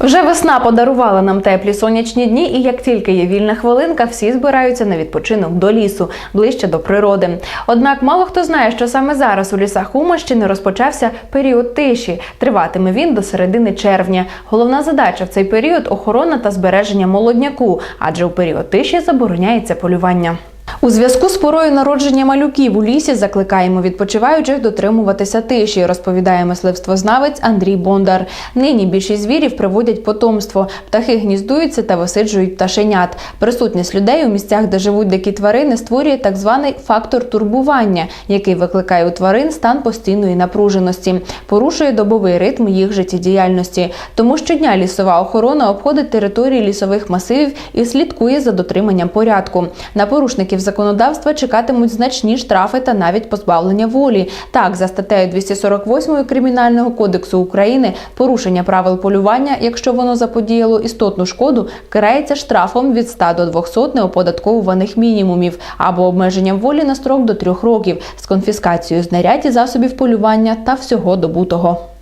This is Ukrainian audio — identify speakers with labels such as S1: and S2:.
S1: Вже весна подарувала нам теплі сонячні дні, і як тільки є вільна хвилинка, всі збираються на відпочинок до лісу, ближче до природи. Однак мало хто знає, що саме зараз у лісах Умащини розпочався період тиші. Триватиме він до середини червня. Головна задача в цей період охорона та збереження молодняку, адже у період тиші забороняється полювання. У зв'язку з порою народження малюків у лісі закликаємо відпочиваючих дотримуватися тиші, розповідає мисливствознавець Андрій Бондар. Нині більшість звірів приводять потомство. Птахи гніздуються та висиджують пташенят. Присутність людей у місцях, де живуть дикі тварини, створює так званий фактор турбування, який викликає у тварин стан постійної напруженості, порушує добовий ритм їх життєдіяльності. Тому щодня лісова охорона обходить території лісових масивів і слідкує за дотриманням порядку. На порушників законодавства чекатимуть значні штрафи та навіть позбавлення волі. Так, за статтею 248 Кримінального кодексу України порушення правил полювання, якщо воно заподіяло істотну шкоду, карається штрафом від 100 до 200 неоподатковуваних мінімумів або обмеженням волі на строк до трьох років з конфіскацією знарядь і засобів полювання та всього добутого.